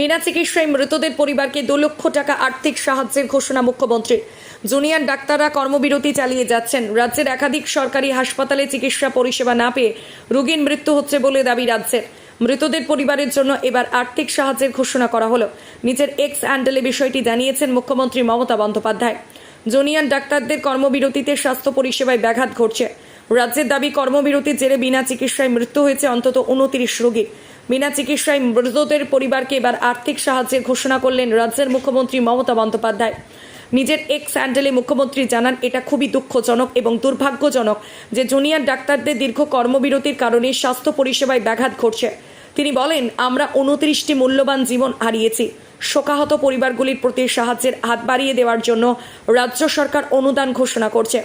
বিনা চিকিৎসায় মৃতদের পরিবারকে দু লক্ষ টাকা আর্থিক সাহায্যের ঘোষণা মুখ্যমন্ত্রীর। জুনিয়র ডাক্তাররা কর্মবিরতি চালিয়ে যাচ্ছেন। রাজ্যের একাধিক সরকারি হাসপাতালে চিকিৎসা পরিষেবা না পেয়ে রোগীর মৃত্যু হচ্ছে বলে দাবি রাজ্যের। মৃতদের পরিবারের জন্য এবার আর্থিক সাহায্যের ঘোষণা করা হলো। নিজের এক্স অ্যান্ডেলে বিষয়টি জানিয়েছেন মুখ্যমন্ত্রী মমতা বন্দ্যোপাধ্যায়। জুনিয়র ডাক্তারদের কর্মবিরতিতে স্বাস্থ্য পরিষেবায় ব্যাঘাত ঘটছে। রাজ্যের দাবি, কর্মবিরতির জেরে বিনা চিকিৎসায় মৃত্যু হয়েছে অন্তত উনতিরিশ রোগীর। বিনা চিকিৎসায় মৃতদের পরিবারকে এবার আর্থিক সাহায্যের ঘোষণা করলেন রাজ্যের মুখ্যমন্ত্রী মমতা বন্দ্যোপাধ্যায়। নিজের এক্স হ্যান্ডেলে মুখ্যমন্ত্রী জানান, এটা খুবই দুঃখজনক এবং দুর্ভাগ্যজনক যে জুনিয়র ডাক্তারদের দীর্ঘ কর্মবিরতির কারণে স্বাস্থ্য পরিষেবায় ব্যাঘাত ঘটছে। তিনি বলেন, আমরা উনত্রিশটি মূল্যবান জীবন হারিয়েছি। শোকাহত পরিবারগুলির প্রতি সাহায্যের হাত বাড়িয়ে দেওয়ার জন্য রাজ্য সরকার অনুদান ঘোষণা করছে।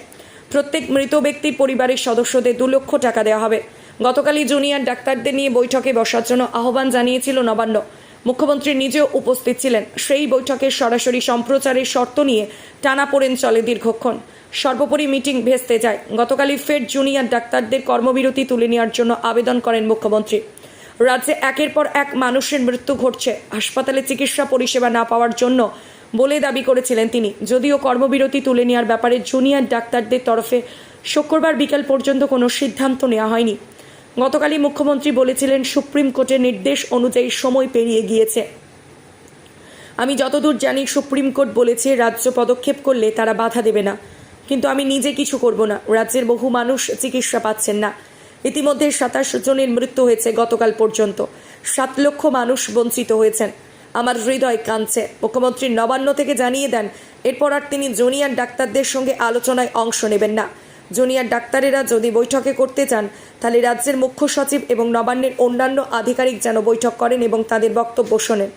প্রত্যেক মৃত ব্যক্তির পরিবারের সদস্যদের দু লক্ষ টাকা দেওয়া হবে। গতকালই জুনিয়র ডাক্তারদের নিয়ে বৈঠকে বসার জন্য আহ্বান জানিয়েছিল নবান্ন। মুখ্যমন্ত্রী নিজেও উপস্থিত ছিলেন। সেই বৈঠকের সরাসরি সম্প্রচারের শর্ত নিয়ে টানাপোড়েন চলে দীর্ঘক্ষণ। সর্বোপরি মিটিং ভেস্তে যায়। গতকালই ফের জুনিয়র ডাক্তারদের কর্মবিরতি তুলে নেওয়ার জন্য আবেদন করেন মুখ্যমন্ত্রী। রাজ্যে একের পর এক মানুষের মৃত্যু ঘটছে। হাসপাতালে চিকিৎসা পরিষেবা না পাওয়ার জন্য বলে দাবি করেছিলেন তিনি। যদিও কর্মবিরতি তুলে নেওয়ার ব্যাপারে জুনিয়র ডাক্তারদের তরফে শুক্রবার বিকেল পর্যন্ত কোনো সিদ্ধান্ত নেওয়া হয়নি। গতকালই মুখ্যমন্ত্রী বলেছিলেন, সুপ্রিম কোর্টের নির্দেশ অনুযায়ী সময় পেরিয়ে গিয়েছে। আমি যতদূর জানি, সুপ্রিম কোর্ট বলেছে, রাজ্য পদক্ষেপ করলে তারা বাধা দেবে না। কিন্তু আমি নিজে কিছু করব না। রাজ্যের বহু মানুষ চিকিৎসা পাচ্ছেন না। ইতিমধ্যে সাতাশ জনের মৃত্যু হয়েছে গতকাল পর্যন্ত। সাত লক্ষ মানুষ বঞ্চিত হয়েছেন। আমার হৃদয় কাঁদছে। মুখ্যমন্ত্রী নবান্ন থেকে জানিয়ে দেন, এরপর আর তিনি জুনিয়র ডাক্তারদের সঙ্গে আলোচনায় অংশ নেবেন না। জুনিয়র ডাক্তারেরা যদি বৈঠকে করতে চান, তাহলে রাজ্যের মুখ্য সচিব এবং নবান্নের অন্যান্য আধিকারিক যেন বৈঠক করেন এবং তাদের বক্তব্য শোনেন।